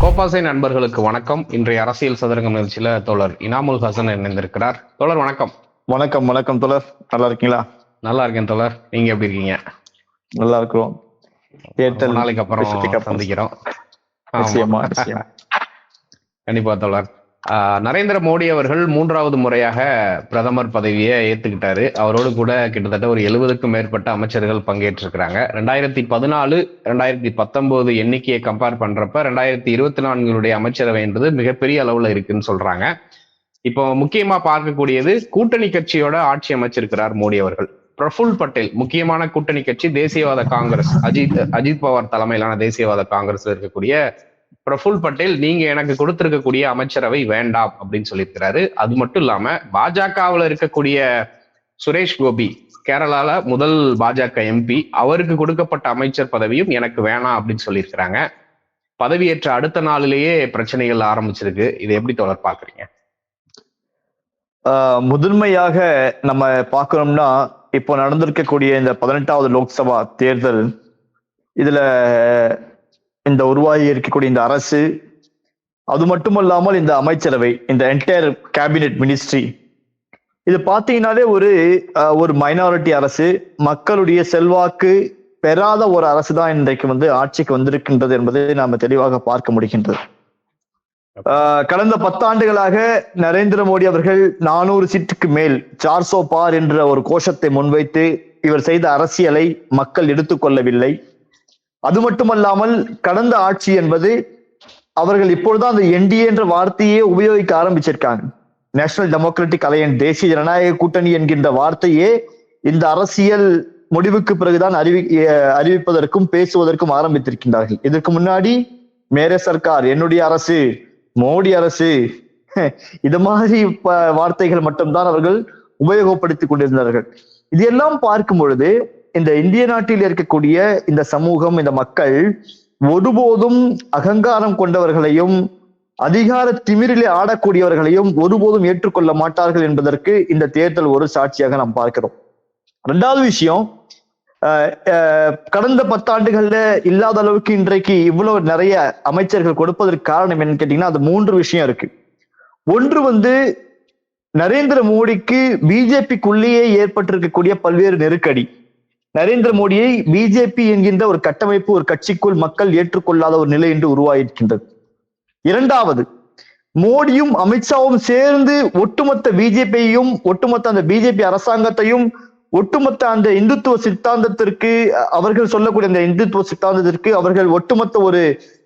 கோபாசை நண்பர்களுக்கு வணக்கம். இன்றைய அரசியல் சதுரங்கம் நிகழ்ச்சியில தோழர் இனாமுல் ஹசன் இணைந்திருக்கிறார். தோழர் வணக்கம். வணக்கம் வணக்கம் தோழர். நல்லா இருக்கீங்களா? நல்லா இருக்கேன் தோழர். நீங்க எப்படி இருக்கீங்க? நல்லா இருக்கிறோம். தேர்தல் நாளைக்கு அப்புறம். சந்திக்கிறோம். கண்டிப்பா தோழர். நரேந்திர மோடி அவர்கள் மூன்றாவது முறையாக பிரதமர் பதவியை ஏற்றுக்கிட்டாரு அவரோடு கூட கிட்டத்தட்ட ஒரு எழுபதுக்கும் மேற்பட்ட அமைச்சர்கள் பங்கேற்றிருக்கிறாங்க. ரெண்டாயிரத்தி பதினாலு ரெண்டாயிரத்தி பத்தொன்பது எண்ணிக்கையை கம்பேர் பண்றப்ப ரெண்டாயிரத்தி இருபத்தி நான்குடைய அமைச்சரவைன்றது மிகப்பெரிய அளவுல இருக்குன்னு சொல்றாங்க. இப்போ முக்கியமா பார்க்கக்கூடியது கூட்டணி கட்சியோட ஆட்சி அமைச்சிருக்கிறார் மோடி அவர்கள். பிரஃபுல் பட்டேல் முக்கியமான கூட்டணி கட்சி தேசியவாத காங்கிரஸ். அஜித் அஜித் பவார் தலைமையிலான தேசியவாத காங்கிரஸ் இருக்கக்கூடிய பிரஃபுல் பட்டேல் நீங்க எனக்கு கொடுத்திருக்கக்கூடிய அமைச்சரவை வேண்டாம் அப்படின்னு சொல்லியிருக்கிறாரு. அது மட்டும் இல்லாம பாஜகவுல இருக்கக்கூடிய சுரேஷ் கோபி கேரளால முதல் பாஜக எம்பி அவருக்கு கொடுக்கப்பட்ட அமைச்சர் பதவியும் எனக்கு வேணாம் அப்படின்னு சொல்லியிருக்கிறாங்க. பதவியேற்ற அடுத்த நாளிலேயே பிரச்சனைகள் ஆரம்பிச்சிருக்கு. இதை எப்படி தொடர் பாக்குறீங்க முதன்மையாக நம்ம பார்க்கணும்னா இப்போ நடந்திருக்கக்கூடிய இந்த பதினெட்டாவது லோக்சபா தேர்தல் இதுல இந்த உருவாகி இருக்கக்கூடிய இந்த அரசு அது மட்டுமல்லாமல் இந்த அமைச்சரவை இந்த என்டையர் கேபினெட் மினிஸ்ட்ரி இது பார்த்தீங்கன்னாலே ஒரு ஒரு மைனாரிட்டி அரசு மக்களுடைய செல்வாக்கு பெறாத ஒரு அரசு தான் இன்றைக்கு வந்து ஆட்சிக்கு வந்திருக்கின்றது என்பதை நாம தெளிவாக பார்க்க முடிகின்றது. கடந்த பத்தாண்டுகளாக நரேந்திர மோடி அவர்கள் நானூறு சீட்டுக்கு மேல் சார்சோ பார் என்ற ஒரு கோஷத்தை முன்வைத்து இவர் செய்த அரசியலை மக்கள் எடுத்துக்கொள்ளவில்லை. அது மட்டுமல்லாமல் கடந்த ஆட்சி என்பது அவர்கள் இப்பொழுதுதான் அந்த என்டிஏ என்ற வார்த்தையே உபயோகிக்க ஆரம்பிச்சிருக்காங்க. நேஷனல் டெமோக்ராட்டிக் அலையன் தேசிய ஜனநாயக கூட்டணி என்கின்ற வார்த்தையே இந்த அரசியல் முடிவுக்கு பிறகுதான் அறிவி அறிவிப்பதற்கும் பேசுவதற்கும் ஆரம்பித்திருக்கின்றார்கள். இதற்கு முன்னாடி மேரே சர்க்கார் என்னுடைய அரசு மோடி அரசு இது மாதிரி ப- வார்த்தைகள் மட்டும்தான் அவர்கள் உபயோகப்படுத்திக் கொண்டிருந்தார்கள். இதையெல்லாம் பார்க்கும் பொழுது இந்த இந்திய நாட்டில் இருக்கக்கூடிய இந்த சமூகம் இந்த மக்கள் ஒருபோதும் அகங்காரம் கொண்டவர்களையும் அதிகார திமிரிலே ஆடக்கூடியவர்களையும் ஒருபோதும் ஏற்றுக்கொள்ள மாட்டார்கள் என்பதற்கு இந்த தேர்தல் ஒரு சாட்சியாக நாம் பார்க்கிறோம். ரெண்டாவது விஷயம் கடந்த பத்தாண்டுகள்ல இல்லாத அளவுக்கு இன்றைக்கு இவ்வளவு நிறைய அமைச்சர்கள் கொடுப்பதற்கு காரணம் என்னன்னு கேட்டீங்கன்னா அது மூன்று விஷயம் இருக்கு. ஒன்று வந்து நரேந்திர மோடிக்கு பிஜேபிக்குள்ளேயே ஏற்பட்டிருக்கக்கூடிய பல்வேறு நெருக்கடி. நரேந்திர மோடியை பிஜேபி என்கின்ற ஒரு கட்டமைப்பு ஒரு கட்சிக்குள் மக்கள் ஏற்றுக்கொள்ளாத ஒரு நிலை என்று உருவாகியிருக்கின்றது. இரண்டாவது மோடியும் அமித்ஷாவும் சேர்ந்து ஒட்டுமொத்த பிஜேபியையும் ஒட்டுமொத்த அந்த பிஜேபி அரசாங்கத்தையும் ஒட்டுமொத்த அந்த இந்துத்துவ சித்தாந்தத்திற்கு அஹ், அவர்கள் சொல்லக்கூடிய அந்த இந்துத்துவ சித்தாந்தத்திற்கு அவர்கள் ஒட்டுமொத்த ஒரு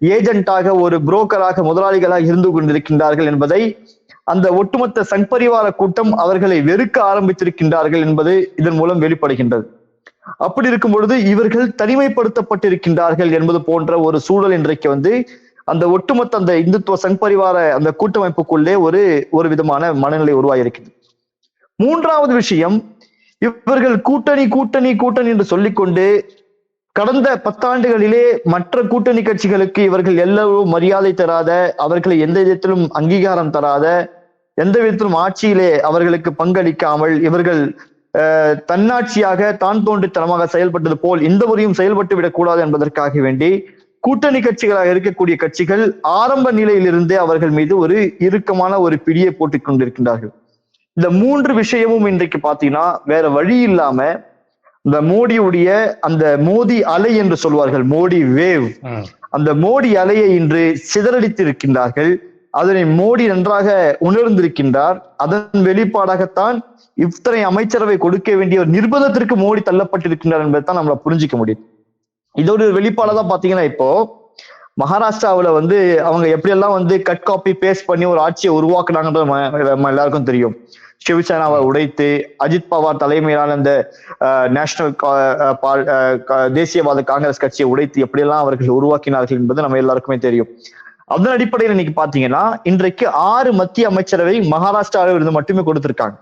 ஏஜென்ட்டாக ஒரு புரோக்கராக முதலாளிகளாக இருந்து கொண்டிருக்கின்றார்கள் என்பதை அந்த ஒட்டுமொத்த சங்பரிவார கூட்டம் அவர்களை வெறுக்க ஆரம்பித்திருக்கின்றார்கள் என்பது இதன் மூலம் வெளிப்படுகின்றது. அப்படி இருக்கும் பொழுது இவர்கள் தனிமைப்படுத்தப்பட்டிருக்கின்றார்கள் என்பது போன்ற ஒரு சூழல் இன்றைக்கு வந்து அந்த ஒட்டுமொத்த அந்த இந்துத்துவ சங்பரிவார அந்த கூட்டமைப்புக்குள்ளே ஒரு ஒரு விதமான மனநிலை உருவாகியிருக்கிறது மூன்றாவது விஷயம் இவர்கள் கூட்டணி கூட்டணி கூட்டணி என்று சொல்லிக்கொண்டு கடந்த பத்தாண்டுகளிலே மற்ற கூட்டணி கட்சிகளுக்கு இவர்கள் எல்லோரும் மரியாதை தராத அவர்களை எந்த விதத்திலும் அங்கீகாரம் தராத எந்த விதத்திலும் ஆட்சியிலே அவர்களுக்கு பங்களிக்காமல் இவர்கள் தன்னாட்சியாக தான் தோன்றித்தனமாக செயல்பட்டது போல் இந்த முறையும் செயல்பட்டு விடக்கூடாது என்பதற்காக வேண்டி கூட்டணி கட்சிகளாக இருக்கக்கூடிய கட்சிகள் ஆரம்ப நிலையிலிருந்தே அவர்கள் மீது ஒரு இறுக்கமான ஒரு பிடியை போட்டுக் கொண்டிருக்கின்றார்கள். இந்த மூன்று விஷயமும் இன்றைக்கு பாத்தீங்கன்னா வேற வழி இல்லாம இந்த மோடியுடைய அந்த மோடி அலை என்று சொல்வார்கள் மோடி வேவ். அந்த மோடி அலையை இன்று சிதறடித்து இருக்கின்றார்கள் அதனை மோடி நன்றாக உணர்ந்திருக்கின்றார். அதன் வெளிப்பாடாகத்தான் இத்தனை அமைச்சரவை கொடுக்க வேண்டிய ஒரு நிர்பந்தத்திற்கு மோடி தள்ளப்பட்டிருக்கின்றார் என்பதை தான் நம்மள புரிஞ்சுக்க முடியும். இதோட வெளிப்பாடா தான் பாத்தீங்கன்னா இப்போ மகாராஷ்டிராவுல வந்து அவங்க எப்படியெல்லாம் வந்து கட் காப்பி பேஸ்ட் பண்ணி ஒரு ஆட்சியை உருவாக்குனாங்கன்றது நம்ம நம்ம எல்லாருக்கும் தெரியும். சிவசேனாவை உடைத்து அஜித் பவார் தலைமையிலான இந்த நேஷனல் தேசியவாத காங்கிரஸ் கட்சியை உடைத்து எப்படியெல்லாம் அவர்கள் உருவாக்கினார்கள் என்பது நம்ம எல்லாருக்குமே தெரியும். அதன் அடிப்படையில் இன்னைக்கு பாத்தீங்கன்னா இன்றைக்கு ஆறு மத்திய அமைச்சரவை மகாராஷ்டிராவில் இருந்து மட்டுமே கொடுத்திருக்காங்க.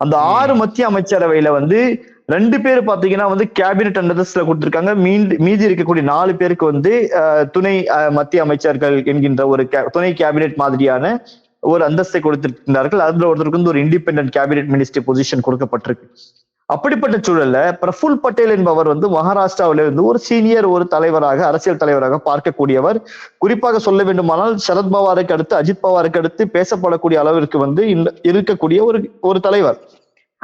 அந்த ஆறு மத்திய அமைச்சரவையில வந்து ரெண்டு பேர் பாத்தீங்கன்னா வந்து கேபினெட் அந்தஸ்துல கொடுத்திருக்காங்க. மீண்டு மீதி இருக்கக்கூடிய நாலு பேருக்கு வந்து துணை அஹ், மத்திய அமைச்சர்கள் என்கின்ற ஒரு துணை கேபினெட் மாதிரியான ஒரு அந்தஸ்தை கொடுத்திருக்கிறார்கள் அதுல ஒருத்தருக்கு வந்து ஒரு இண்டிபெண்டன்ட் கேபினெட் மினிஸ்டர் பொசிஷன் கொடுக்கப்பட்டிருக்கு. அப்படிப்பட்ட சூழல்ல பிரஃபுல் பட்டேல் என்பவர் வந்து மகாராஷ்டிராவில இருந்து ஒரு சீனியர் ஒரு தலைவராக அரசியல் தலைவராக பார்க்கக்கூடியவர். குறிப்பாக சொல்ல வேண்டுமானால் சரத் பவாருக்கு அடுத்து அஜித் பவாருக்கு அடுத்து பேசப்படக்கூடிய அளவிற்கு வந்து இந்த- இருக்கக்கூடிய ஒரு ஒரு தலைவர்.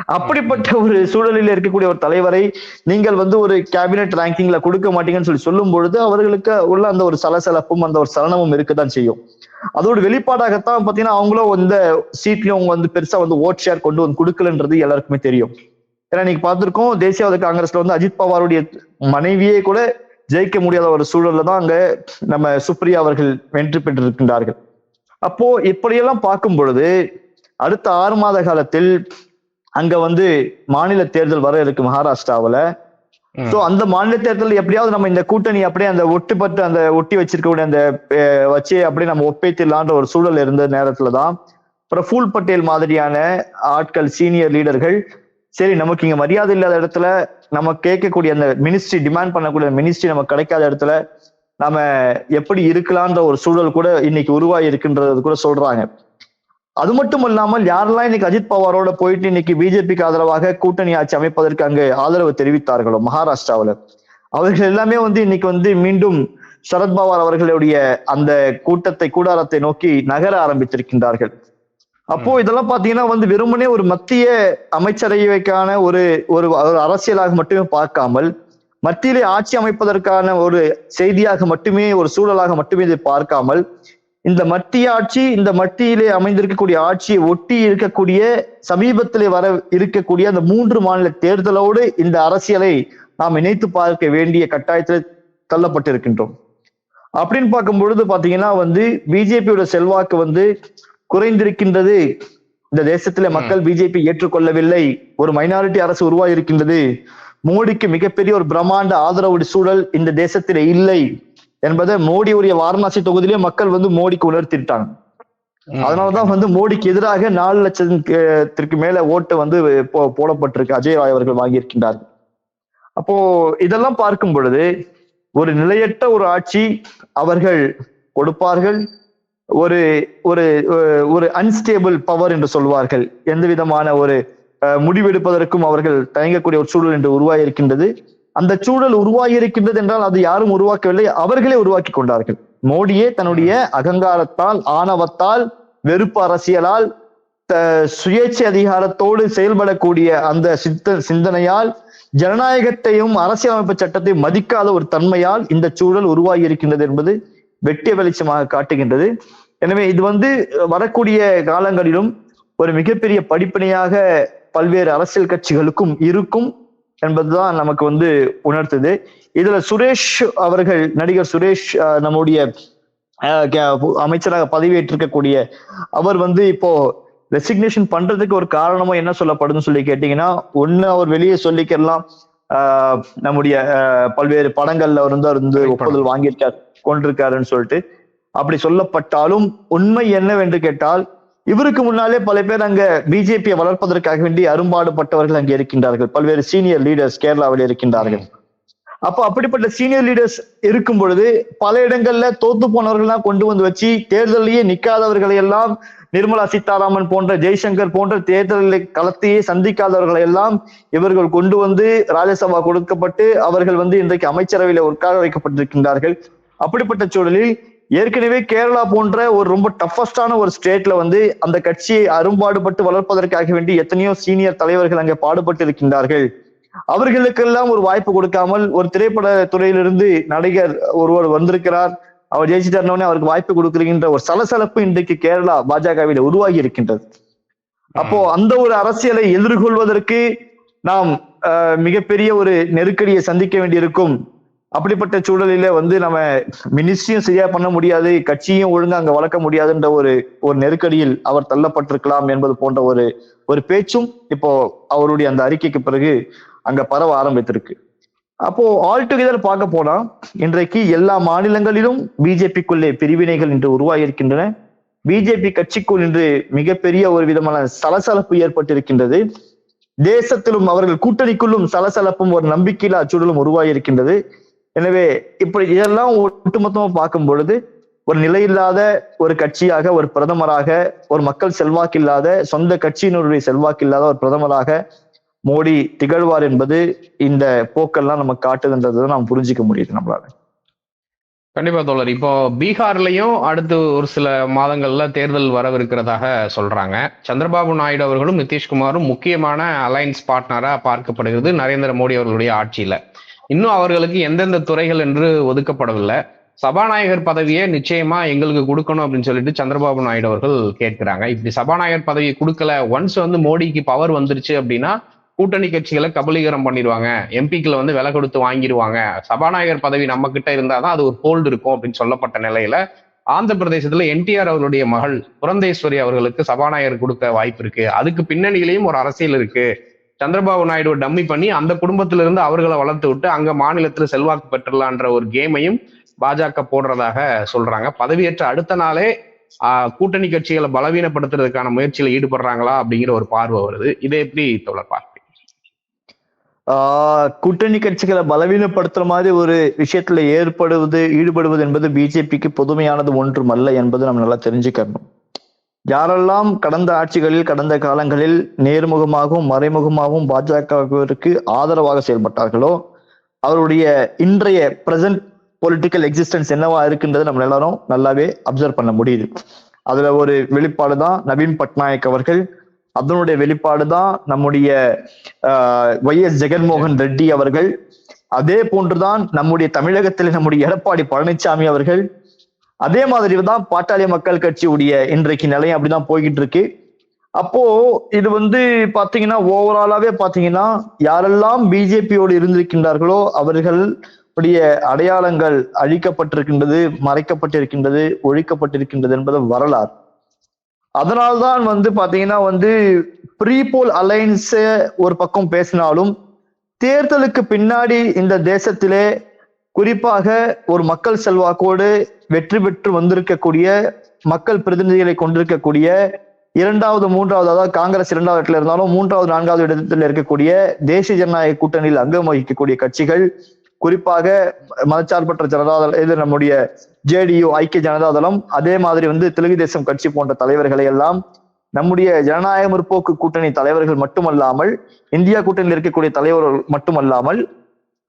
அப்படிப்பட்ட ஒரு சூழலில் இருக்கக்கூடிய ஒரு தலைவரை நீங்கள் வந்து ஒரு கேபினெட் ரேங்கிங்ல கொடுக்க மாட்டீங்கன்னு சொல்லி சொல்லும் பொழுது அவர்களுக்கு உள்ள அந்த ஒரு சலசலப்பும் அந்த ஒரு சலனமும் இருக்கத்தான் செய்யும். அதோட வெளிப்பாடாகத்தான் பாத்தீங்கன்னா அவங்களும் இந்த சீட்லயும் அவங்க வந்து பெருசா வந்து ஓட் ஷேர் கொண்டு வந்து கொடுக்கலன்றது எல்லாருக்குமே தெரியும். ஏன்னா நீங்க பார்த்திருக்கோம் தேசியவாத காங்கிரஸ்ல வந்து அஜித் பவாருடைய மனைவியே கூட ஜெயிக்க முடியாத ஒரு சூழல்ல தான் அங்க நம்ம சுப்ரியா அவர்கள் வெற்றி பெற்றிருக்கின்றார்கள் அப்போ இப்படியெல்லாம் பார்க்கும் பொழுது அடுத்த ஆறு மாத காலத்தில் அங்க வந்து மாநில தேர்தல் வர இருக்கு மகாராஷ்டிராவுல. சோ அந்த மாநில தேர்தல் எப்படியாவது நம்ம இந்த கூட்டணி அப்படியே அந்த ஒட்டுப்பட்டு அந்த ஒட்டி வச்சிருக்கக்கூடிய அந்த வச்சு அப்படியே நம்ம ஒப்பேத்திடலான்ற ஒரு சூழல் இருந்த நேரத்துல தான் பிரஃபுல் பட்டேல் மாதிரியான ஆட்கள் சீனியர் லீடர்கள் சரி நமக்கு இங்க மரியாதை இல்லாத இடத்துல நம்ம கேட்கக்கூடிய அந்த மினிஸ்ட்ரி டிமாண்ட் பண்ணக்கூடிய மினிஸ்ட்ரி நமக்கு கிடைக்காத இடத்துல நாம எப்படி இருக்கலாம்ன்ற ஒரு சூழல் கூட இன்னைக்கு உருவாகி இருக்குன்றது கூட சொல்றாங்க. அது மட்டும் இல்லாமல் யாரெல்லாம் இன்னைக்கு அஜித் பவாரோட போயிட்டு இன்னைக்கு பிஜேபிக்கு ஆதரவாக கூட்டணி ஆட்சி அமைப்பதற்கு அங்கு ஆதரவு தெரிவித்தார்களோ? மகாராஷ்டிராவுல. அவர்கள் எல்லாமே வந்து இன்னைக்கு வந்து மீண்டும் சரத்பவார் அவர்களுடைய அந்த கூட்டத்தை கூடாரத்தை நோக்கி நகர ஆரம்பித்திருக்கின்றார்கள். அப்போ இதெல்லாம் பாத்தீங்கன்னா வந்து வெறுமனே ஒரு மத்திய அமைச்சரவைக்கான ஒரு ஒரு அரசியலாக மட்டுமே பார்க்காமல் மத்தியிலே ஆட்சி அமைப்பதற்கான ஒரு செய்தியாக மட்டுமே ஒரு சூழலாக மட்டுமே இதை பார்க்காமல் இந்த மத்திய ஆட்சி இந்த மத்தியிலே அமைந்திருக்கக்கூடிய ஆட்சியை ஒட்டி இருக்கக்கூடிய சமீபத்திலே வர இருக்கக்கூடிய அந்த மூன்று மாநில தேர்தலோடு இந்த அரசியலை நாம் இணைத்து பார்க்க வேண்டிய கட்டாயத்தில் தள்ளப்பட்டிருக்கின்றோம். அப்படின்னு பார்க்கும் பொழுது பாத்தீங்கன்னா வந்து பிஜேபியோட செல்வாக்கு வந்து குறைந்திருக்கின்றது. இந்த தேசத்திலே மக்கள் பிஜேபி ஏற்றுக்கொள்ளவில்லை. ஒரு மைனாரிட்டி அரசு உருவாகி இருக்கின்றது மோடிக்கு மிகப்பெரிய ஒரு பிரம்மாண்ட ஆதரவு சூழல் இந்த தேசத்திலே இல்லை என்பதை மோடியுடைய வாரணாசி தொகுதியிலே மக்கள் வந்து மோடிக்கு உணர்த்திட்டாங்க. அதனாலதான் வந்து மோடிக்கு எதிராக நாலு லட்சத்திற்கு மேல ஓட்டு வந்து போடப்பட்டிருக்கு. அஜய் ராய் அவர்கள் வாங்கியிருக்கின்றார்கள். அப்போ இதெல்லாம் பார்க்கும் பொழுது ஒரு நிலையற்ற ஒரு ஆட்சி அவர்கள் கொடுப்பார்கள். ஒரு ஒரு ஒரு அன்ஸ்டேபிள் பவர் என்று சொல்வார்கள். எந்த விதமான ஒரு முடிவெடுப்பதற்கும் அவர்கள் தயங்கக்கூடிய ஒரு சூழல் என்று உருவாகி இருக்கின்றது அந்த சூழல் உருவாகி இருக்கின்றது என்றால் அது யாரும் உருவாக்கவில்லை அவர்களே உருவாக்கி கொண்டார்கள். மோடியே தன்னுடைய அகங்காரத்தால் ஆணவத்தால் வெறுப்பு அரசியலால் த- சுயேட்சை அதிகாரத்தோடு செயல்படக்கூடிய அந்த சித்த சிந்தனையால் ஜனநாயகத்தையும் அரசியலமைப்பு சட்டத்தையும் மதிக்காத ஒரு தன்மையால் இந்த சூழல் உருவாகி இருக்கின்றது என்பது வெட்டிய வெளிச்சமாக காட்டுகின்றது எனவே இது வந்து வரக்கூடிய காலங்களிலும் ஒரு மிகப்பெரிய படிப்பினையாக பல்வேறு அரசியல் கட்சிகளுக்கும் இருக்கும் என்பதுதான் நமக்கு வந்து உணர்த்துது இதுல சுரேஷ் அவர்கள் நடிகர் சுரேஷ் நம்முடைய அஹ், கே- அமைச்சராக பதவியேற்றிருக்கக்கூடிய அவர் வந்து இப்போ ரெசிக்னேஷன் பண்றதுக்கு ஒரு காரணமும் என்ன சொல்லப்படுதுன்னு சொல்லி கேட்டீங்கன்னா ஒண்ணு அவர் வெளியே சொல்லிக்கலாம் ஆஹ் நம்முடைய பல்வேறு படங்கள்ல வந்து திரைப்படம். ஒப்புதல் வாங்கியிருக்கார் கொண்டிருக்காருன்னு சொல்லிட்டு அப்படி சொல்லப்பட்டாலும் உண்மை என்னவென்று கேட்டால் இவருக்கு முன்னாலே பல பேர் அங்க பிஜேபியை வளர்ப்பதற்காக வேண்டி அரும்பாடுபட்டவர்கள் அங்கே இருக்கின்றார்கள். பல்வேறு சீனியர் லீடர்ஸ் கேரளாவில் இருக்கின்றார்கள். அப்போ அப்படிப்பட்ட சீனியர் லீடர்ஸ் இருக்கும் பொழுது பல இடங்கள்ல தோத்து போனவர்கள்லாம் கொண்டு வந்து வச்சு தேர்தலையே நிக்காதவர்களை எல்லாம் நிர்மலா சீதாராமன் போன்ற ஜெய்சங்கர் போன்ற தேர்தலில் களத்தையே சந்திக்காதவர்களை எல்லாம் இவர்கள் கொண்டு வந்து ராஜ்யசபா கொடுக்கப்பட்டு அவர்கள் வந்து இன்றைக்கு அமைச்சரவையில உட்கார வைக்கப்பட்டிருக்கின்றார்கள். அப்படிப்பட்ட சூழலில் ஏற்கனவே கேரளா போன்ற ஒரு ரொம்ப டஃபஸ்டான ஒரு ஸ்டேட்ல வந்து அந்த கட்சியை அரும்பாடுபட்டு வளர்ப்பதற்காக வேண்டி எத்தனையோ சீனியர் தலைவர்கள் அங்கே பாடுபட்டு இருக்கின்றார்கள். அவர்களுக்கெல்லாம் ஒரு வாய்ப்பு கொடுக்காமல் ஒரு திரைப்பட துறையிலிருந்து நடிகர் ஒருவர் வந்திருக்கிறார். அவர் ஜெயிச்சிட்டாருனே அவருக்கு வாய்ப்பு கொடுக்குறீங்கன்ற ஒரு சலசலப்பு இன்றைக்கு கேரளா பாஜகவில் உருவாகி இருக்கின்றது. அப்போ அந்த ஒரு அரசியலை எதிர்கொள்வதற்கு நாம் மிகப்பெரிய ஒரு நெருக்கடியை சந்திக்க வேண்டியிருக்கும். அப்படிப்பட்ட சூழலில வந்து நம்ம மினிஸ்ட்ரியும் சரியா பண்ண முடியாது கட்சியும் ஒழுங்கா அங்க வளர்க்க முடியாதுன்ற ஒரு ஒரு நெருக்கடியில் அவர் தள்ளப்பட்டிருக்கலாம் என்பது போன்ற ஒரு ஒரு பேச்சும் இப்போ அவருடைய அந்த அறிக்கைக்கு பிறகு அங்க பரவ ஆரம்பித்திருக்கு. அப்போ ஆல் டுகெதர் பார்க்க போனா இன்றைக்கு எல்லா மாநிலங்களிலும் பிஜேபிக்குள்ளே பிரிவினைகள் இன்று உருவாகியிருக்கின்றன. பிஜேபி கட்சிக்குள் இன்று மிகப்பெரிய ஒரு விதமான சலசலப்பு ஏற்பட்டிருக்கின்றது. தேசத்திலும் அவர்கள் கூட்டணிக்குள்ளும் சலசலப்பும் ஒரு நம்பிக்கையில்லா சூழலும் உருவாகியிருக்கின்றது. எனவே இப்படி இதெல்லாம் ஒட்டுமொத்தமா பார்க்கும் பொழுது ஒரு நிலையில்லாத ஒரு கட்சியாக ஒரு பிரதமராக ஒரு மக்கள் செல்வாக்கில்லாத சொந்த கட்சியினருடைய செல்வாக்கில்லாத ஒரு பிரதமராக மோடி திகழ்வார் என்பது இந்த போக்கெல்லாம் நம்ம காட்டுதுன்றதை நாம் புரிஞ்சிக்க முடியுது நம்மளால. கண்டிப்பா தோழர். இப்போ பீகார்லயும் அடுத்து ஒரு சில மாதங்கள்ல தேர்தல் வரவிருக்கிறதாக சொல்றாங்க. சந்திரபாபு நாயுடு அவர்களும் நிதிஷ்குமாரும் முக்கியமான அலைன்ஸ் பார்ட்னரா பார்க்கப்படுகிறது நரேந்திர மோடி அவர்களுடைய ஆட்சியில. இன்னும் அவர்களுக்கு எந்தெந்த துறைகள் என்று ஒதுக்கப்படவில்லை. சபாநாயகர் பதவியை நிச்சயமா எங்களுக்கு கொடுக்கணும் அப்படின்னு சொல்லிட்டு சந்திரபாபு நாயுடு அவர்கள் கேட்கிறாங்க. இப்படி சபாநாயகர் பதவி கொடுக்கல. ஒன்ஸ் வந்து மோடிக்கு பவர் வந்துருச்சு அப்படின்னா கூட்டணி கட்சிகளை கபலீகரம் பண்ணிடுவாங்க. எம்பிக்களை வந்து விலை கொடுத்து வாங்கிடுவாங்க. சபாநாயகர் பதவி நம்ம கிட்ட இருந்தாதான் அது ஒரு ஹோல்டு இருக்கும் அப்படின்னு சொல்லப்பட்ட நிலையில ஆந்திர பிரதேசத்துல என்டிஆர் அவருடைய மகள் புரந்தேஸ்வரி அவர்களுக்கு சபாநாயகர் கொடுக்க வாய்ப்பு இருக்கு. அதுக்கு பின்னணியிலையும் ஒரு அரசியல் இருக்கு. சந்திரபாபு நாயுடு டம்மி பண்ணி அந்த குடும்பத்தில இருந்து அவர்களை வளர்த்து விட்டு அங்க மாநிலத்துல செல்வாக்கு பெற்றலான்ற ஒரு கேமையும் பாஜக போடுறதாக சொல்றாங்க. பதவியேற்ற அடுத்த நாளே ஆஹ், கூட்டணி கட்சிகளை பலவீனப்படுத்துறதுக்கான முயற்சியில ஈடுபடுறாங்களா அப்படிங்கிற ஒரு பார்வை வருது. இதை எப்படி தொடர் பார்ப்பீங்க ஆஹ் கூட்டணி கட்சிகளை பலவீனப்படுத்துற மாதிரி ஒரு விஷயத்துல ஏற்படுவது ஈடுபடுவது என்பது பிஜேபிக்கு புதுமையானது ஒன்றும் அல்ல என்பது நம்ம நல்லா தெரிஞ்சுக்கணும். யாரெல்லாம் கடந்த ஆட்சிகளில் கடந்த காலங்களில் நேர்முகமாகவும் மறைமுகமாகவும் பாஜகவிற்கு ஆதரவாக செயல்பட்டார்களோ அவருடைய இன்றைய பிரசன்ட் பொலிட்டிக்கல் எக்ஸிஸ்டன்ஸ் என்னவா இருக்குன்றது நம்ம எல்லாரும் நல்லாவே அப்சர்வ் பண்ண முடியுது. அதுல ஒரு வெளிப்பாடு தான் நவீன் பட்நாயக் அவர்கள். அதனுடைய வெளிப்பாடு தான் நம்முடைய ஒய் எஸ் ஜெகன்மோகன் ரெட்டி அவர்கள். அதே போன்றுதான் நம்முடைய தமிழகத்தில் நம்முடைய எடப்பாடி பழனிசாமி அவர்கள் அதே மாதிரி தான் பாட்டாளி மக்கள் கட்சியுடைய இன்றைக்கு நிலையம் அப்படிதான் போய்கிட்டு இருக்கு அப்போ இது வந்து பாத்தீங்கன்னா ஓவராலாவே பாத்தீங்கன்னா யாரெல்லாம் பிஜேபியோடு இருந்திருக்கின்றார்களோ அவர்கள் உடைய அடையாளங்கள் அழிக்கப்பட்டிருக்கின்றது மறைக்கப்பட்டிருக்கின்றது ஒழிக்கப்பட்டிருக்கின்றது என்பது வரலாறு. அதனால்தான் வந்து பாத்தீங்கன்னா வந்து ப்ரீபோல் அலைன்ஸை ஒரு பக்கம் பேசினாலும் தேர்தலுக்கு பின்னாடி இந்த தேசத்திலே குறிப்பாக ஒரு மக்கள் செல்வாக்கோடு வெற்றி பெற்று வந்திருக்கக்கூடிய மக்கள் பிரதிநிதிகளை கொண்டிருக்கக்கூடிய இரண்டாவது மூன்றாவது அதாவது காங்கிரஸ் இரண்டாவது இடத்துல இருந்தாலும் மூன்றாவது நான்காவது இடத்துல இருக்கக்கூடிய தேசிய ஜனநாயக கூட்டணியில் அங்கம் வகிக்கக்கூடிய கட்சிகள் குறிப்பாக மதச்சார்பற்ற ஜனதாதளம் இது நம்முடைய ஜேடியு ஐக்கிய ஜனதாதளம் அதே மாதிரி வந்து தெலுங்கு தேசம் கட்சி போன்ற தலைவர்களை எல்லாம் நம்முடைய ஜனநாயக முற்போக்கு கூட்டணி தலைவர்கள் மட்டுமல்லாமல் இந்தியா கூட்டணியில் இருக்கக்கூடிய தலைவர்கள் மட்டுமல்லாமல்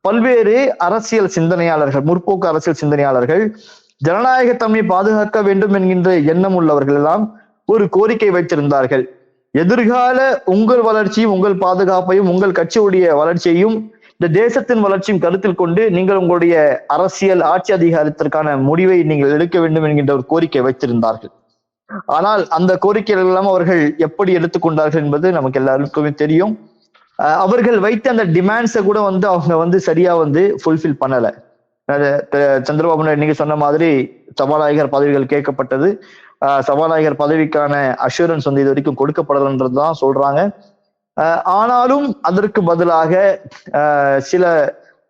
பல்வேறு அரசியல் சிந்தனையாளர்கள் முற்போக்கு அரசியல் சிந்தனையாளர்கள் ஜனநாயக தன்மை பாதுகாக்க வேண்டும் என்கின்ற எண்ணம் உள்ளவர்கள் எல்லாம் ஒரு கோரிக்கை வைத்திருந்தார்கள். எதிர்கால உங்கள் வளர்ச்சியும் உங்கள் பாதுகாப்பையும் உங்கள் கட்சியுடைய வளர்ச்சியையும் இந்த தேசத்தின் வளர்ச்சியும் கருத்தில் கொண்டு நீங்கள் உங்களுடைய அரசியல் ஆட்சி அதிகாரத்திற்கான முடிவை நீங்கள் எடுக்க வேண்டும் என்கின்ற ஒரு கோரிக்கை வைத்திருந்தார்கள். ஆனால் அந்த கோரிக்கைகள் எல்லாம் அவர்கள் எப்படி எடுத்துக்கொண்டார்கள் என்பது நமக்கு எல்லாருக்குமே தெரியும். அவர்கள் வைத்த அந்த டிமாண்ட்ஸை கூட வந்து அவங்க வந்து சரியா வந்து ஃபுல்ஃபில் பண்ணல. சந்திரபாபு நாயுடு நீங்க சொன்ன மாதிரி சபாநாயகர் பதவிகள் கேட்கப்பட்டது. சபாநாயகர் பதவிக்கான அஷூரன்ஸ் வந்து இது வரைக்கும் கொடுக்கப்படலன்றதுதான் சொல்றாங்க. ஆனாலும் அதற்கு பதிலாக சில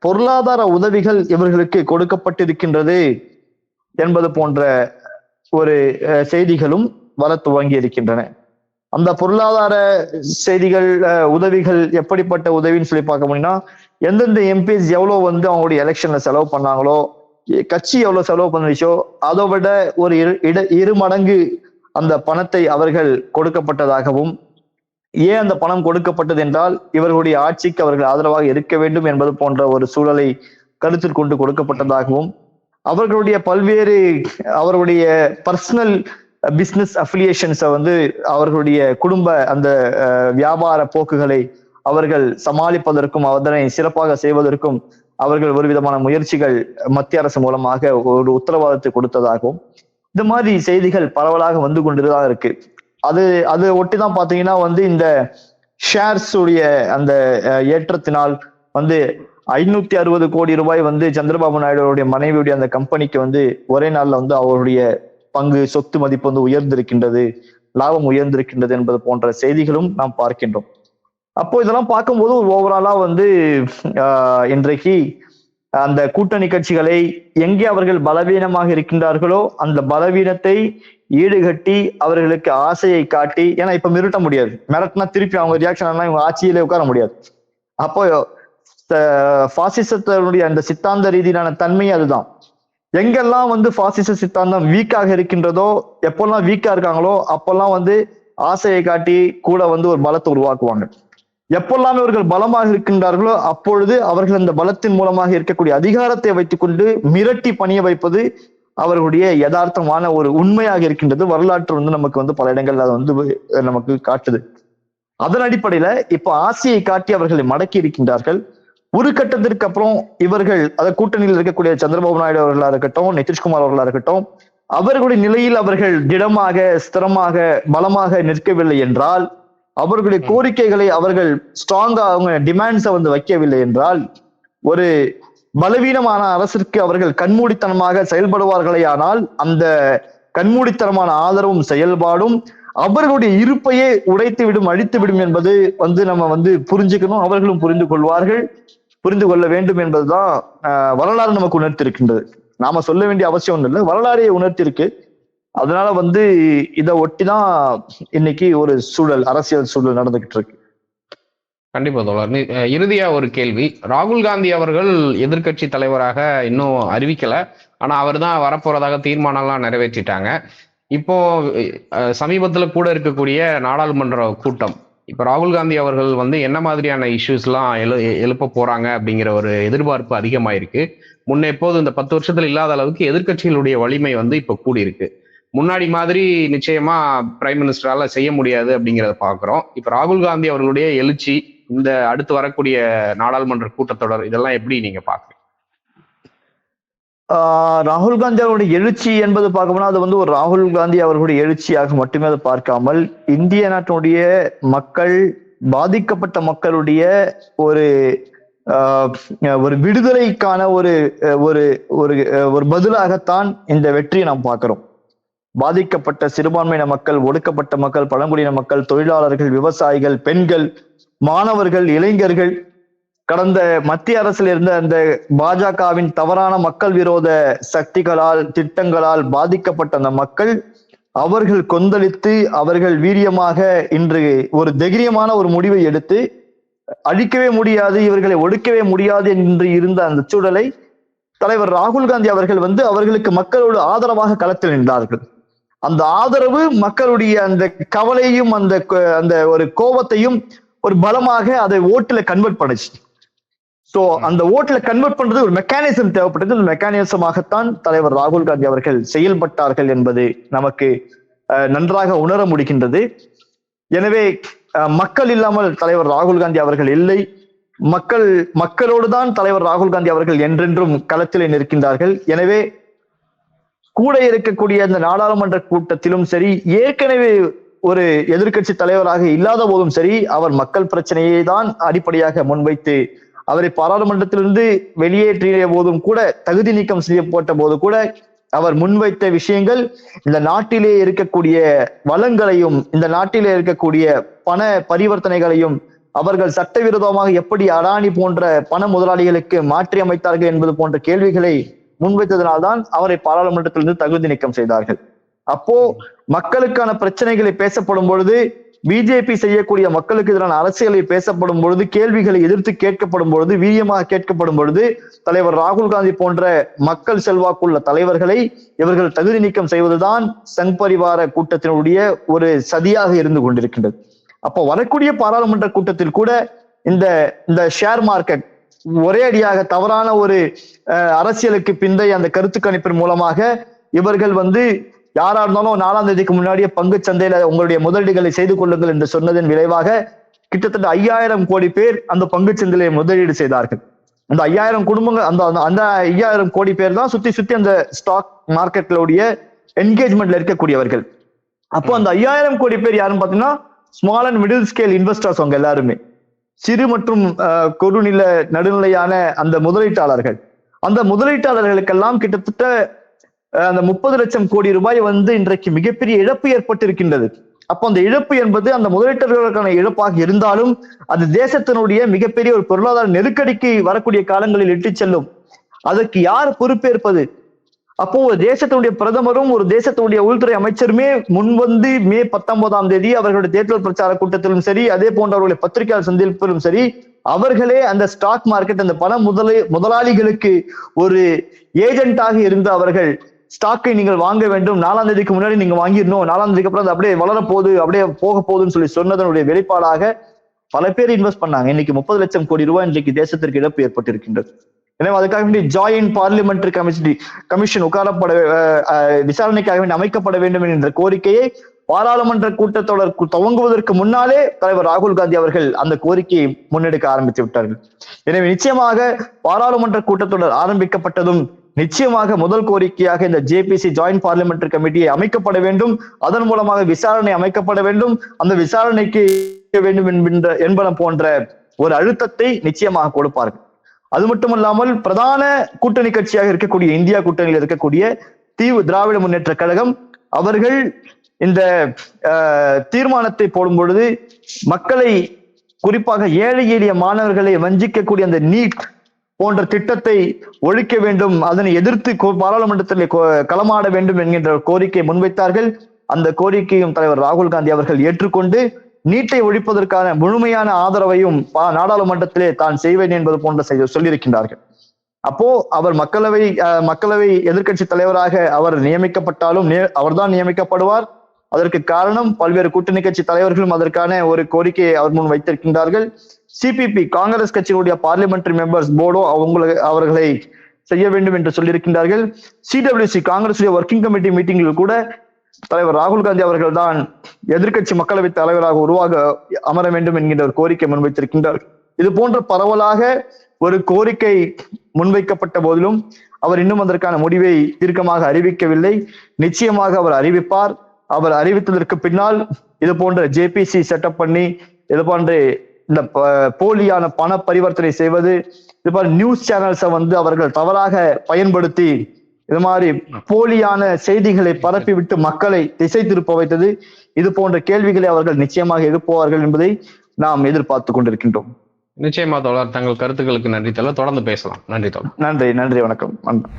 பொருளாதார உதவிகள் இவர்களுக்கு கொடுக்கப்பட்டிருக்கின்றது என்பது போன்ற ஒரு செய்திகளும் வர துவங்கி இருக்கின்றன அந்த பொருளாதார செய்திகள் உதவிகள் எப்படிப்பட்ட உதவின்னு சொல்லி பார்க்க முடியும்னா எந்தெந்த எம்பிஸ் எவ்வளோ வந்து அவங்களுடைய எலெக்ஷன்ல செலவு பண்ணாங்களோ எ- கட்சி எவ்வளோ செலவு பண்ணுச்சோ அதை விட ஒரு இரு இட- இரு மடங்கு அந்த பணத்தை அவர்கள் கொடுக்கப்பட்டதாகவும் ஏன் அந்த பணம் கொடுக்கப்பட்டது என்றால் இவர்களுடைய ஆட்சிக்கு அவர்கள் ஆதரவாக இருக்க வேண்டும் என்பது போன்ற ஒரு சூழலை கருத்தில் கொண்டு கொடுக்கப்பட்டதாகவும் அவர்களுடைய பல்வேறு அவருடைய பர்சனல் பிஸ்னஸ் அஃபிலியேஷன்ஸை வந்து அவர்களுடைய குடும்ப அந்த வியாபார போக்குகளை அவர்கள் சமாளிப்பதற்கும் அதனை சிறப்பாக செய்வதற்கும் அவர்கள் ஒரு விதமான முயற்சிகள் மத்திய அரசு மூலமாக ஒரு உத்தரவாதத்தை கொடுத்ததாகவும் இந்த மாதிரி செய்திகள் பரவலாக வந்து கொண்டுதான் இருக்கு. அது அது ஒட்டி தான் பாத்தீங்கன்னா வந்து இந்த ஷேர்ஸ் உடைய அந்த ஏற்றத்தினால் வந்து ஐநூத்தி அறுபது கோடி ரூபாய் வந்து சந்திரபாபு நாயுடுடைய மனைவியுடைய அந்த கம்பெனிக்கு வந்து ஒரே நாள்ல வந்து அவருடைய பங்கு சொத்து மதிப்பு வந்து உயர்ந்திருக்கின்றது லாபம் உயர்ந்திருக்கின்றது என்பது போன்ற செய்திகளும் நாம் பார்க்கின்றோம். அப்போ இதெல்லாம் பார்க்கும்போது ஒரு ஓவராலா வந்து ஆஹ், இன்றைக்கு அந்த கூட்டணி கட்சிகளை எங்கே அவர்கள் பலவீனமாக இருக்கின்றார்களோ அந்த பலவீனத்தை ஈடுகட்டி அவர்களுக்கு ஆசையை காட்டி ஏன்னா இப்ப மிரட்ட முடியாது. மிரட்டினா திருப்பி அவங்க ரியாக்ஷன் எல்லாம் இவங்க ஆட்சியிலே உட்கார முடியாது. அப்போ பாசிசத்தினுடைய அந்த சித்தாந்த ரீதியிலான தன்மை அதுதான். எங்கெல்லாம் வந்து பாசிச சித்தாந்தம் வீக்காக இருக்கின்றதோ எப்பெல்லாம் வீக்கா இருக்காங்களோ அப்பெல்லாம் வந்து ஆசையை காட்டி கூட வந்து ஒரு பலத்தை உருவாக்குவாங்க. எப்பெல்லாம் இவர்கள் பலமாக இருக்கின்றார்களோ அப்பொழுது அவர்கள் அந்த பலத்தின் மூலமாக இருக்கக்கூடிய அதிகாரத்தை வைத்துக்கொண்டு மிரட்டி பணிய வைப்பது அவர்களுடைய யதார்த்தமான ஒரு உண்மையாக இருக்கின்றது. வரலாற்று வந்து நமக்கு வந்து பல இடங்கள்ல அது வந்து நமக்கு காட்டுது. அதன் அடிப்படையில இப்ப ஆசையை காட்டி அவர்களை மடக்கி இருக்கின்றார்கள். ஒரு கட்டத்திற்கு அப்புறம் இவர்கள் அத கூட்டணியில் இருக்கக்கூடிய சந்திரபாபு நாயுடு அவர்களா இருக்கட்டும் நிதிஷ்குமார் அவர்களா இருக்கட்டும் அவர்களுடைய நிலையில் அவர்கள் திடமாக ஸ்திரமாக பலமாக நிற்கவில்லை என்றால் அவர்களுடைய கோரிக்கைகளை அவர்கள் ஸ்ட்ராங்கா அவங்க டிமாண்ட்ஸை வந்து வைக்கவில்லை என்றால் ஒரு பலவீனமான அரசிற்கு அவர்கள் கண்மூடித்தனமாக செயல்படுவார்களே ஆனால் அந்த கண்மூடித்தனமான ஆதரவும் செயல்பாடும் அவர்களுடைய இருப்பையே உடைத்து விடும் அழித்து விடும் என்பது வந்து நம்ம வந்து புரிஞ்சுக்கணும் அவர்களும் புரிந்து கொள்வார்கள். புரிந்து கொள்ள வேண்டும் என்பதுதான் வரலாறு நமக்கு உணர்த்திருக்கின்றது நாம சொல்ல வேண்டிய அவசியம் ஒன்றும் இல்லை. வரலாறையை உணர்த்திருக்கு அதனால வந்து இதை ஒட்டிதான் இன்னைக்கு ஒரு சூழல் அரசியல் சூழல் நடந்துகிட்டு இருக்கு கண்டிப்பா தோழர். இறுதியா ஒரு கேள்வி. ராகுல் காந்தி அவர்கள் எதிர்க்கட்சி தலைவராக இன்னும் அறிவிக்கல. ஆனா அவர் தான் வரப்போறதாக தீர்மானம்லாம் நிறைவேற்றிட்டாங்க. இப்போ சமீபத்துல கூட இருக்கக்கூடிய நாடாளுமன்ற கூட்டம் இப்ப ராகுல் காந்தி அவர்கள் வந்து என்ன மாதிரியான இஷ்யூஸ்லாம் எழு எழுப்ப போறாங்க அப்படிங்கிற ஒரு எதிர்பார்ப்பு அதிகமாயிருக்கு. முன்ன எப்போது இந்த பத்து வருஷத்துல இல்லாத அளவுக்கு எதிர்க்கட்சிகளுடைய வலிமை வந்து இப்ப கூடியிருக்கு. முன்னாடி மாதிரி நிச்சயமா பிரைம் மினிஸ்டரால செய்ய முடியாது அப்படிங்கிறத பாக்குறோம். இப்ப ராகுல் காந்தி அவர்களுடைய எழுச்சி இந்த அடுத்து வரக்கூடிய நாடாளுமன்ற கூட்டத்தொடர் இதெல்லாம் எப்படி நீங்க பாக்குறீங்க? ராகுல் காந்தி அவருடைய எழுச்சி என்பது பார்க்கணும்னா அது வந்து ஒரு ராகுல் காந்தி அவர்களுடைய எழுச்சியாக மட்டுமே அதை பார்க்காமல் இந்திய நாட்டினுடைய மக்கள் பாதிக்கப்பட்ட மக்களுடைய ஒரு ஒரு விடுதலைக்கான ஒரு ஒரு ஒரு ஒரு பதிலாகத்தான் இந்த வெற்றியை நாம் பார்க்கிறோம். பாதிக்கப்பட்ட சிறுபான்மையின மக்கள் ஒடுக்கப்பட்ட மக்கள் பழங்குடியின மக்கள் தொழிலாளர்கள் விவசாயிகள் பெண்கள் மாணவர்கள் இளைஞர்கள் கடந்த மத்திய அரசில் இருந்த அந்த பாஜகவின் தவறான மக்கள் விரோத சக்திகளால் திட்டங்களால் பாதிக்கப்பட்ட அந்த மக்கள் அவர்கள் கொந்தளித்து அவர்கள் வீரியமாக இன்று ஒரு தைரியமான ஒரு முடிவை எடுத்து அழிக்கவே முடியாது இவர்களை ஒடுக்கவே முடியாது என்று இருந்த அந்த சூழலை தலைவர் ராகுல் காந்தி அவர்கள் வந்து அவர்களுக்கு மக்களோடு ஆதரவாக களத்தில் நின்றார்கள். அந்த ஆதரவு மக்களுடைய அந்த கவலையும் அந்த அந்த ஒரு கோபத்தையும் ஒரு பலமாக அதை ஓட்டுல கன்வெர்ட் பண்ணுச்சு. சோ அந்த ஓட்டுல கன்வெர்ட் பண்றது ஒரு மெக்கானிசம் தேவைப்பட்டது. அந்த மெக்கானிசமாகத்தான் தலைவர் ராகுல் காந்தி அவர்கள் செயல்பட்டார்கள் என்பது நமக்கு நன்றாக உணர முடிகின்றது. எனவே மக்கள் இல்லாமல் தலைவர் ராகுல் காந்தி அவர்கள் இல்லை. மக்கள் மக்களோடு தான் தலைவர் ராகுல் காந்தி அவர்கள் என்றென்றும் களத்திலே நிற்கின்றார்கள். எனவே கூட இருக்கக்கூடிய அந்த நாடாளுமன்ற கூட்டத்திலும் சரி ஏற்கனவே ஒரு எதிர்க்கட்சி தலைவராக இல்லாத போதும் சரி அவர் மக்கள் பிரச்சனையை தான் அடிப்படையாக முன்வைத்து அவரை பாராளுமன்றத்திலிருந்து வெளியேற்றிய போதும் கூட தகுதி நீக்கம் செய்யப்பட்ட போது கூட அவர் முன்வைத்த விஷயங்கள் இந்த நாட்டிலே இருக்கக்கூடிய வளங்களையும் இந்த நாட்டிலே இருக்கக்கூடிய பண பரிவர்த்தனைகளையும் அவர்கள் சட்டவிரோதமாக எப்படி அடானி போன்ற பண முதலாளிகளுக்கு மாற்றி அமைத்தார்கள் என்பது போன்ற கேள்விகளை முன்வைத்ததனால்தான் அவரை பாராளுமன்றத்திலிருந்து தகுதி நீக்கம் செய்தார்கள். அப்போ மக்களுக்கான பிரச்சனைகளை பேசப்படும் பொழுது பிஜேபி செய்யக்கூடிய மக்களுக்கு எதிரான அரசியலை பேசப்படும் பொழுது கேள்விகளை எதிர்த்து கேட்கப்படும் பொழுது வீரியமாக கேட்கப்படும் பொழுது தலைவர் ராகுல் காந்தி போன்ற மக்கள் செல்வாக்குள்ள தலைவர்களை இவர்கள் தகுதி நீக்கம் செய்வதுதான் சங் பரிவார கூட்டத்தினுடைய ஒரு சதியாக இருந்து கொண்டிருக்கின்றது. அப்போ வரக்கூடிய பாராளுமன்ற கூட்டத்தில் கூட இந்த இந்த ஷேர் மார்க்கெட் ஒரே அடியாக தவறான ஒரு அரசியலுக்கு பிந்தைய அந்த கருத்து கணிப்பின் மூலமாக இவர்கள் வந்து யாரா இருந்தாலும் நாலாம் தேதிக்கு முன்னாடியே பங்கு சந்தையில உங்களுடைய முதலீடுகளை செய்து கொள்ளுங்கள் என்று சொன்னதன் விளைவாக கிட்டத்தட்ட ஐயாயிரம் கோடி பேர் அந்த பங்கு சந்தையில முதலீடு செய்தார்கள். அந்த ஐயாயிரம் குடும்பங்கள் அந்த அந்த- அந்த ஐயாயிரம் கோடி பேர் தான் சுத்தி சுத்தி அந்த ஸ்டாக் மார்க்கெட்களுடைய என்கேஜ்மெண்ட்ல இருக்கக்கூடியவர்கள். அப்போ அந்த ஐயாயிரம் கோடி பேர் யாருன்னு பாத்தீங்கன்னா small and middle scale investors அவங்க எல்லாருமே. சிறு மற்றும் குறுநில நடுநிலையான அந்த முதலீட்டாளர்கள். அந்த முதலீட்டாளர்களுக்கெல்லாம் கிட்டத்தட்ட அந்த முப்பது லட்சம் கோடி ரூபாய் வந்து இன்றைக்கு மிகப்பெரிய இழப்பு ஏற்பட்டிருக்கின்றது. அப்போ அந்த இழப்பு என்பது அந்த முதலீட்டர்களுக்கான இழப்பாக இருந்தாலும் அது தேசத்தினுடைய மிகப்பெரிய ஒரு பொருளாதார நெருக்கடிக்கு வரக்கூடிய காலங்களில் இட்டுச் செல்லும். அதற்கு யார் பொறுப்பேற்பது? அப்போ ஒரு தேசத்தினுடைய பிரதமரும் ஒரு தேசத்தினுடைய உள்துறை அமைச்சருமே முன்வந்து மே பத்தொன்பதாம் தேதி அவர்களுடைய தேர்தல் பிரச்சார கூட்டத்திலும் சரி அதே போன்ற அவர்களுடைய பத்திரிகையாளர் சந்திப்பிலும் சரி அவர்களே அந்த ஸ்டாக் மார்க்கெட் அந்த பண முதலி முதலாளிகளுக்கு ஒரு ஏஜென்ட்டாக இருந்து அவர்கள் ஸ்டாக்கை நீங்கள் வாங்க வேண்டும். நாலாம் தேதிக்கு முன்னாடி நீங்க வாங்கிடணும் நாலாம் தேதிக்கு அப்புறம் அது அப்படியே வளரப்போகுது அப்படியே போக போகுதுன்னு சொல்லி சொன்னதனுடைய வெளிப்பாடாக பல பேர் இன்வெஸ்ட் பண்ணாங்க. இன்னைக்கு முப்பது லட்சம் கோடி ரூபாய் இன்றைக்கு தேசத்திற்கு இழப்பு ஏற்பட்டிருக்கின்றது. எனவே அதுக்காக வேண்டி ஜாயின்ட் பார்லிமெண்டரி கமிஷன் கமிஷன் உட்காரப்பட அஹ், விசாரணைக்காக வேண்டி அமைக்கப்பட வேண்டும் என்ற கோரிக்கையை பாராளுமன்ற கூட்டத்தொடர் துவங்குவதற்கு முன்னாலே தலைவர் ராகுல் காந்தி அவர்கள் அந்த கோரிக்கையை முன்னெடுக்க ஆரம்பித்து விட்டார்கள். எனவே நிச்சயமாக பாராளுமன்ற கூட்டத்தொடர் ஆரம்பிக்கப்பட்டதும் நிச்சயமாக முதல் கோரிக்கையாக இந்த ஜேபிசி ஜாயிண்ட் பார்லிமெண்டரி கமிட்டியை அமைக்கப்பட வேண்டும். அதன் மூலமாக விசாரணை அமைக்கப்பட வேண்டும். அந்த விசாரணைக்கு வேண்டும் என்கின்ற என்பன போன்ற ஒரு அழுத்தத்தை நிச்சயமாக கொடுப்பார்கள். அது மட்டுமல்லாமல் பிரதான கூட்டணி கட்சியாக இருக்கக்கூடிய இந்தியா கூட்டணியில் இருக்கக்கூடிய தீவு திராவிட முன்னேற்ற கழகம் அவர்கள் இந்த தீர்மானத்தை போடும் பொழுது மக்களை குறிப்பாக ஏழை எளிய மாணவர்களை வஞ்சிக்கக்கூடிய அந்த நீட் போன்ற திட்டத்தை ஒழிக்க வேண்டும் அதனை எதிர்த்து கோ- பாராளுமன்றத்தில் களமாட வேண்டும் என்கின்ற கோரிக்கை முன்வைத்தார்கள். அந்த கோரிக்கையும் தலைவர் ராகுல் காந்தி அவர்கள் ஏற்றுக்கொண்டு நீட்டை ஒழிப்பதற்கான முழுமையான ஆதரவையும் நாடாளுமன்றத்திலே தான் செய்வேன் என்பது போன்ற சொல்லியிருக்கின்றார்கள். அப்போ அவர் மக்களவை அஹ், மக்களவை எதிர்க்கட்சி தலைவராக அவர் நியமிக்கப்பட்டாலும் அவர்தான் நியமிக்கப்படுவார். அதற்கு காரணம் பல்வேறு கூட்டணி கட்சி தலைவர்களும் அதற்கான ஒரு கோரிக்கையை அவர் முன் வைத்திருக்கின்றார்கள். சிபிபி காங்கிரஸ் கட்சியினுடைய பார்லிமெண்டரி மெம்பர்ஸ் போர்டோ அவங்களை அவர்களை செய்ய வேண்டும் என்று சொல்லியிருக்கின்றார்கள். சிடபிள்யூசி காங்கிரஸ் ஒர்க்கிங் கமிட்டி மீட்டிங்கில் கூட தலைவர் ராகுல் காந்தி அவர்கள் தான் எதிர்க்கட்சி மக்களவை தலைவராக உருவாக அமர வேண்டும் என்கின்ற ஒரு கோரிக்கை முன்வைத்திருக்கின்றார். இது போன்ற பரவலாக ஒரு கோரிக்கை முன்வைக்கப்பட்ட போதிலும் அவர் இன்னும் அதற்கான முடிவை தீர்க்கமாக அறிவிக்கவில்லை. நிச்சயமாக அவர் அறிவிப்பார். அவர் அறிவித்ததற்கு பின்னால் இது போன்ற ஜேபிசி செட்டப் பண்ணி இது போன்ற இந்த போலியான பண பரிவர்த்தனை செய்வது இது போன்ற நியூஸ் சேனல்ஸை வந்து அவர்கள் தவறாக பயன்படுத்தி இது மாதிரி போலியான செய்திகளை பரப்பிவிட்டு மக்களை திசை திருப்ப வைத்தது இது போன்ற கேள்விகளை அவர்கள் நிச்சயமாக எழுப்புவார்கள் என்பதை நாம் எதிர்பார்த்து கொண்டிருக்கின்றோம். நிச்சயமா தோழர் தங்கள் கருத்துக்களுக்கு நன்றி தோழர். தொடர்ந்து பேசலாம். நன்றி தோழர். நன்றி நன்றி வணக்கம். வணக்கம்.